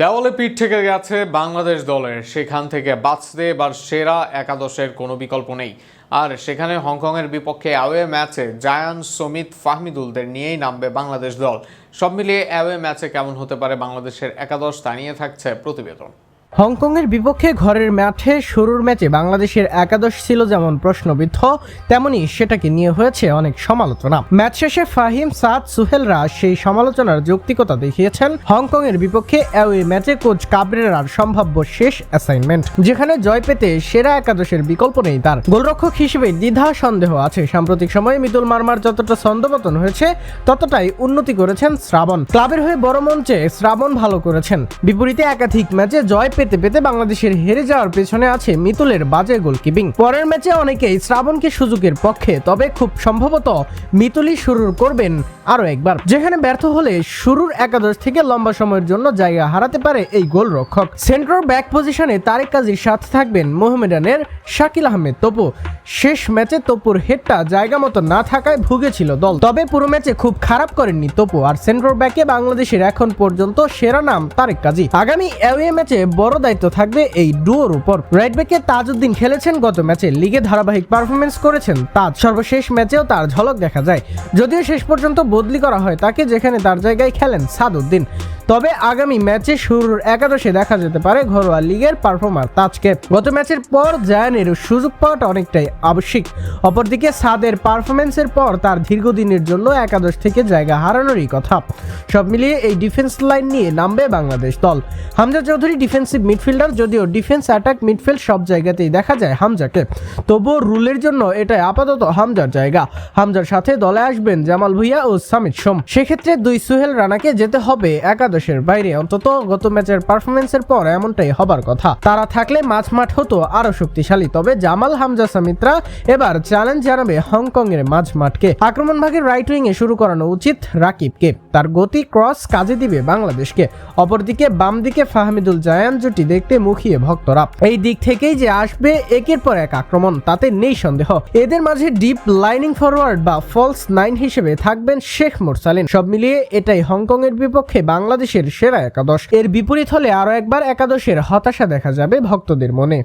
দেওয়ালে পিঠ থেকে গেছে বাংলাদেশ দলের। সেখান থেকে বাঁচতে এবার সেরা একাদশের কোনো বিকল্প নেই। আর সেখানে হংকংয়ের বিপক্ষে অ্যাওয়ে ম্যাচে জায়ান সমিত ফাহমিদুলদের নিয়েই নামবে বাংলাদেশ দল। সব মিলিয়ে অ্যাওয়ে ম্যাচে কেমন হতে পারে বাংলাদেশের একাদশ তা নিয়ে থাকছে প্রতিবেদন। হংকংয়ের বিপক্ষে ঘরের মাঠে শুরুর ম্যাচে বাংলাদেশের একাদশ ছিল যেমন প্রশ্নবিদ্ধ, তেমনি সেটাকে নিয়ে হয়েছে অনেক সমালোচনা। ম্যাচ শেষে ফাহিম, সাদ সুহেলরা সেই সমালোচনার যৌক্তিকতা দেখিয়েছেন। হংকংয়ের বিপক্ষে অ্যাওয়ে ম্যাচে কোচ কাবরেরার সম্ভাব্য শেষ অ্যাসাইনমেন্ট যেখানে জয় পেতে সেরা একাদশের বিকল্প নেই তার। গোলরক্ষক হিসেবে দ্বিধা সন্দেহ আছে। সাম্প্রতিক সময়ে মিতুল মার্মার যতটা ছন্দপতন হয়েছে, ততটাই উন্নতি করেছেন শ্রাবণ। ক্লাবের হয়ে বড় মঞ্চে শ্রাবণ ভালো করেছেন। বিপরীতে একাধিক ম্যাচে জয় পেতে পেতে বাংলাদেশের হেরে যাওয়ার পেছনে আছে মিতুলের বাজে গোলকিপিং। পরের ম্যাচে অনেকেই শ্রাবণকে সুযোগের পক্ষে, তবে খুব সম্ভবত মিতুলই শুরু করবেন আরও একবার। যেখানে ব্যর্থ হলে শুরুর একাদশ থেকে লম্বা সময়ের জন্য জায়গা হারাতে পারে এই গোলরক্ষক। সেন্ট্রাল ব্যাক পজিশনে তারেক কাজীর সাথে থাকবেন মোহামেডানের শাকিল আহমেদ তপু শেষ ম্যাচে তপুর হেডটা জায়গা মতো না থাকায় ভুগেছিল দল। তবে পুরো ম্যাচে খুব খারাপ করেননি তপু আর সেন্ট্রাল ব্যাকে বাংলাদেশের এখন পর্যন্ত সেরা নাম তারেক কাজী। আগামী অ্যাওয়ে ম্যাচে বড় দায়িত্ব থাকবে এই ডুয়োর উপর। রাইট ব্যাকে তাজউদ্দিন খেলেছেন, গত ম্যাচে লিগে ধারাবাহিক পারফরমেন্স করেছেন তাজ সর্বশেষ ম্যাচেও তার ঝলক দেখা যায়। যদিও শেষ পর্যন্ত বদলি করা হয় তাকে, যেখানে তার জায়গায় খেলেন সাদউদ্দিন। তবে আগামী ম্যাচে শুরুর একাদশে দেখা যেতে পারে ঘরোয়া লিগের পারফর্মার তাজকে। গত ম্যাচের পর জায়ানের সুযোগ পাওয়াটা অনেকটাই আবশ্যিক। অপরদিকে সাদের পারফরমেন্সের পর তার দীর্ঘদিনের জন্য একাদশ থেকে জায়গা হারানোরই কথা। সব মিলিয়ে এই ডিফেন্স লাইন নিয়ে নামবে বাংলাদেশ দল। হামজা চৌধুরী ডিফেন্সিভ মিডফিল্ডার, যদিও ডিফেন্স অ্যাটাক মিডফিল্ড সব জায়গাতেই দেখা যায় হামজাকে। তবুও রুলের জন্য এটাই আপাতত হামজার জায়গা। হামজার সাথে দলে আসবেন জামাল ভুইয়া ও সামিত সোম। সেক্ষেত্রে দুই সুহেল রানাকে যেতে হবে একাদশের বাইরে। অন্তত গত ম্যাচের পারফরমেন্সের পর এমনটাই হবার কথা। তারা থাকলে মাঝ মাঠ হতো আরও শক্তিশালী। তবে জামাল হামজা সামিত্রা এবার চ্যালেঞ্জ জানাবে হংকং এর মাঝ মাঠকে আক্রমণ ভাগের রাইট উইং এ শুরু করানো উচিত রাকিবকে। তার গতি ক্রস কাজে দিবে বাংলাদেশকে। অপরদিকে বাম দিকে ফাহমিদুল জায়ান জুটি দেখতে মুখিয়ে ভক্তরা। এই দিক থেকেই যে আসবে একের পর এক আক্রমণ, তাতে নেই সন্দেহ। এদের মাঝে ডিপ লাইনিং ফরওয়ার্ড বা ফলস নাইন হিসেবে থাকবেন শেখ মোরসালিন। সব মিলিয়ে এটাই হংকং এর বিপক্ষে বাংলাদেশের সেরা একাদশ। এর বিপরীত হলে আরও একবার একাদশের হতাশা দেখা যাবে ভক্তদের মনে।